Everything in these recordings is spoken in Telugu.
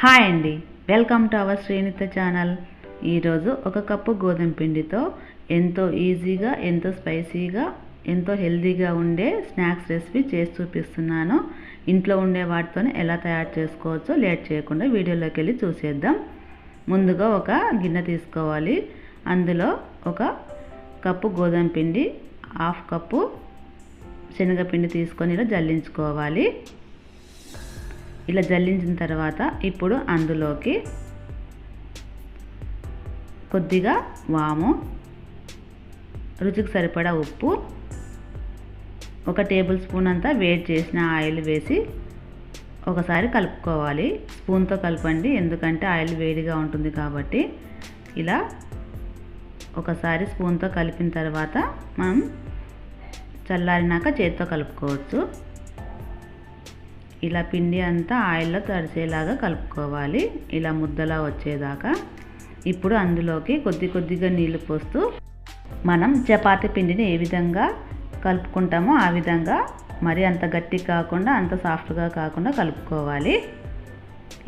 హాయ్ అండి. Welcome to our Srinitha channel. ఈరోజు ఒక కప్పు గోధుమ పిండితో ఎంతో ఈజీగా ఎంతో స్పైసీగా ఎంతో హెల్దీగా ఉండే స్నాక్స్ రెసిపీ చేసి చూపిస్తున్నాను. ఇంట్లో ఉండే వాటితోనే ఎలా తయారు చేసుకోవచ్చో లేట్ చేయకుండా వీడియోలోకి వెళ్ళి చూసేద్దాం. ముందుగా ఒక గిన్నె తీసుకోవాలి. అందులో ఒక కప్పు గోధుమ పిండి హాఫ్ కప్పు శనగపిండి తీసుకొని ఇలా జల్లించుకోవాలి. ఇలా జల్లించిన తర్వాత ఇప్పుడు అందులోకి కొద్దిగా వాము రుచికి సరిపడా ఉప్పు ఒక టేబుల్ స్పూన్ అంతా వేడి చేసిన ఆయిల్ వేసి ఒకసారి కలుపుకోవాలి. స్పూన్తో కలపండి ఎందుకంటే ఆయిల్ వేడిగా ఉంటుంది కాబట్టి. ఇలా ఒకసారి స్పూన్తో కలిపిన తర్వాత మనం చల్లారినాక చేతితో కలుపుకోవచ్చు. ఇలా పిండి అంతా ఆయిల్లో తడిసేలాగా కలుపుకోవాలి. ఇలా ముద్దలా వచ్చేదాకా ఇప్పుడు అందులోకి కొద్ది కొద్దిగా నీళ్ళు పోస్తూ మనం చపాతీ పిండిని ఏ విధంగా కలుపుకుంటామో ఆ విధంగా మరి అంత గట్టి కాకుండా అంత సాఫ్ట్గా కాకుండా కలుపుకోవాలి.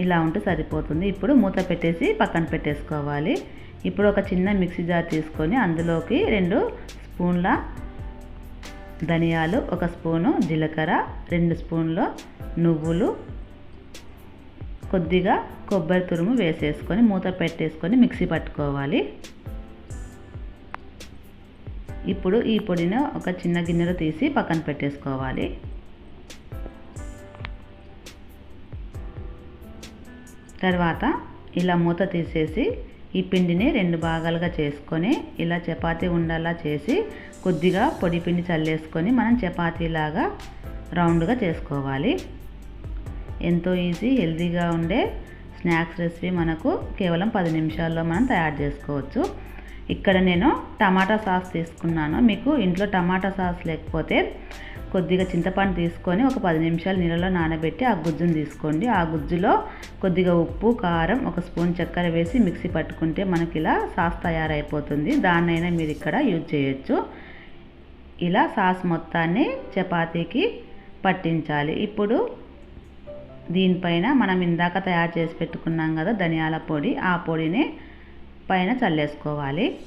ఇలా ఉంటే సరిపోతుంది. ఇప్పుడు మూత పెట్టేసి పక్కన పెట్టేసుకోవాలి. ఇప్పుడు ఒక చిన్న మిక్సీ జార్ తీసుకొని అందులోకి రెండు స్పూన్ల ధనియాలు ఒక స్పూను జీలకర్ర రెండు స్పూన్లు నువ్వులు కొద్దిగా కొబ్బరి తురుము వేసేసుకొని మూత పెట్టేసుకొని మిక్సీ పట్టుకోవాలి. ఇప్పుడు ఈ పొడిని ఒక చిన్న గిన్నెలో తీసి పక్కన పెట్టేసుకోవాలి. తర్వాత ఇలా మూత తీసేసి ఈ పిండిని రెండు భాగాలుగా చేసుకొని ఇలా చపాతీ ఉండలా చేసి కొద్దిగా పొడి పిండి చల్లేసుకొని మనం చపాతీలాగా రౌండ్గా చేసుకోవాలి. ఎంతో ఈజీ హెల్తీగా ఉండే స్నాక్స్ రెసిపీ మనకు కేవలం పది నిమిషాల్లో మనం తయారు చేసుకోవచ్చు. ఇక్కడ నేను టమాటా సాస్ తీసుకున్నాను. మీకు ఇంట్లో టమాటా సాస్ లేకపోతే కొద్దిగా చింతపండు తీసుకొని ఒక పది నిమిషాలు నీళ్ళలో నానబెట్టి ఆ గుజ్జును తీసుకోండి. ఆ గుజ్జులో కొద్దిగా ఉప్పు కారం ఒక స్పూన్ చక్కెర వేసి మిక్సీ పట్టుకుంటే మనకి ఇలా సాస్ తయారైపోతుంది. దాన్నైనా మీరు ఇక్కడ యూజ్ చేయొచ్చు. ఇలా సాస్ మొత్తాన్ని చపాతీకి పట్టించాలి. ఇప్పుడు దీనిపైన మనం ఇందాక తయారు చేసి పెట్టుకున్నాం కదా ధనియాల పొడి ఆ పొడిని పైన చల్లేసుకోవాలి.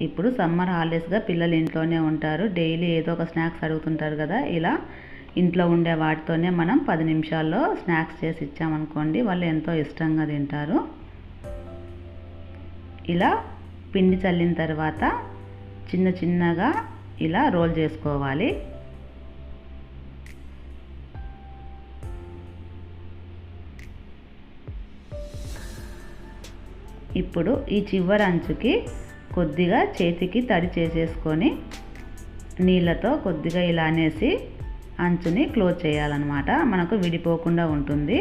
ఇప్పుడు సమ్మర్ హాలిడేస్గా పిల్లలు ఇంట్లోనే ఉంటారు. డైలీ ఏదో ఒక స్నాక్స్ అడుగుతుంటారు కదా ఇలా ఇంట్లో ఉండే వాటితోనే మనం పది నిమిషాల్లో స్నాక్స్ చేసి ఇచ్చామనుకోండి వాళ్ళు ఎంతో ఇష్టంగా తింటారు. ఇలా పిండి చల్లిన తర్వాత చిన్న చిన్నగా ఇలా రోల్ చేసుకోవాలి. ఇప్పుడు ఈ చివరి అంచుకి కొద్దిగా చేతికి తడి చేసేసుకొని నీళ్ళతో కొద్దిగా ఇలా అనేసి అంచుని క్లోజ్ చేయాలన్నమాట. మనకు విడిపోకుండా ఉంటుంది.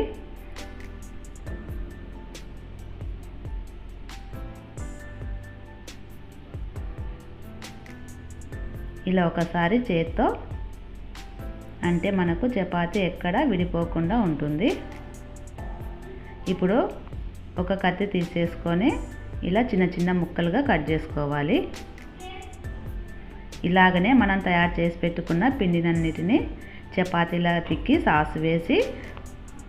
ఇలా ఒకసారి చేత్తో అంటే మనకు చపాతీ ఎక్కడ విడిపోకుండా ఉంటుంది. ఇప్పుడు ఒక కత్తి తీసేసుకొని ఇలా చిన్న చిన్న ముక్కలుగా కట్ చేసుకోవాలి. ఇలాగనే మనం తయారు చేసి పెట్టుకున్న పిండినన్నిటిని చపాతీలా తిక్కి సాస్ వేసి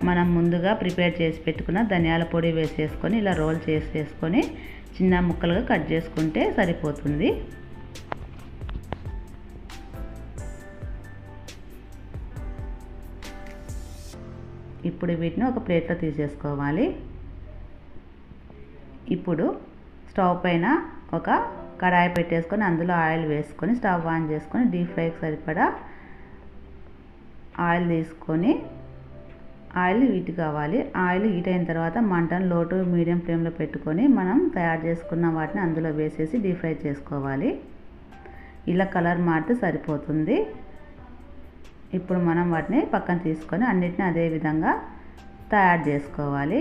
మనం ముందుగా ప్రిపేర్ చేసి పెట్టుకున్న ధనియాల పొడి వేసేసుకొని ఇలా రోల్ చేసేసుకొని చిన్న ముక్కలుగా కట్ చేసుకుంటే సరిపోతుంది. ఇప్పుడు వీటిని ఒక ప్లేట్లో తీసేసుకోవాలి. ఇప్పుడు స్టవ్ పైన ఒక కడాయి పెట్టేసుకొని అందులో ఆయిల్ వేసుకొని స్టవ్ ఆన్ చేసుకొని డీప్ ఫ్రైకి సరిపడా ఆయిల్ తీసుకొని ఆయిల్ హీట్ కావాలి. ఆయిల్ హీట్ అయిన తర్వాత మంటను లో టు మీడియం ఫ్లేమ్లో పెట్టుకొని మనం తయారు చేసుకున్న వాటిని అందులో వేసేసి డీప్ ఫ్రై చేసుకోవాలి. ఇలా కలర్ మారితే సరిపోతుంది. ఇప్పుడు మనం వాటిని పక్కన తీసుకొని అన్నిటిని అదే విధంగా తయారు చేసుకోవాలి.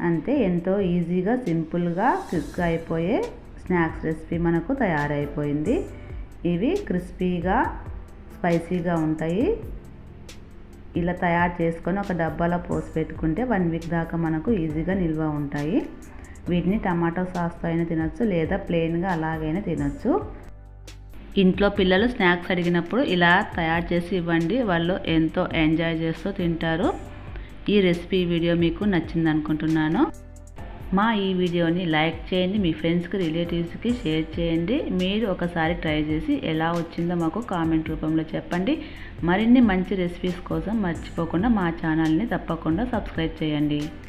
అంతే ఎంతో ఈజీగా సింపుల్గా క్విక్గా అయిపోయే స్నాక్స్ రెసిపీ మనకు తయారైపోయింది. ఇవి క్రిస్పీగా స్పైసీగా ఉంటాయి. ఇలా తయారు చేసుకొని ఒక డబ్బాలో పోసి పెట్టుకుంటే వన్ వీక్ దాకా మనకు ఈజీగా నిల్వ ఉంటాయి. వీటిని టమాటో సాస్తో అయినా తినొచ్చు లేదా ప్లెయిన్గా అలాగైనా తినొచ్చు. ఇంట్లో పిల్లలు స్నాక్స్ అడిగినప్పుడు ఇలా తయారు చేసి ఇవ్వండి. వాళ్ళు ఎంతో ఎంజాయ్ చేస్తూ తింటారు. ఈ రెసిపీ వీడియో మీకు నచ్చింది అనుకుంటున్నాను మా ఈ వీడియోని లైక్ చేయండి మీ ఫ్రెండ్స్కి రిలేటివ్స్కి షేర్ చేయండి. మీరు ఒకసారి ట్రై చేసి ఎలా వచ్చిందో మాకు కామెంట్ రూపంలో చెప్పండి. మరిన్ని మంచి రెసిపీస్ కోసం మర్చిపోకుండా మా ఛానల్ని తప్పకుండా సబ్స్క్రైబ్ చేయండి.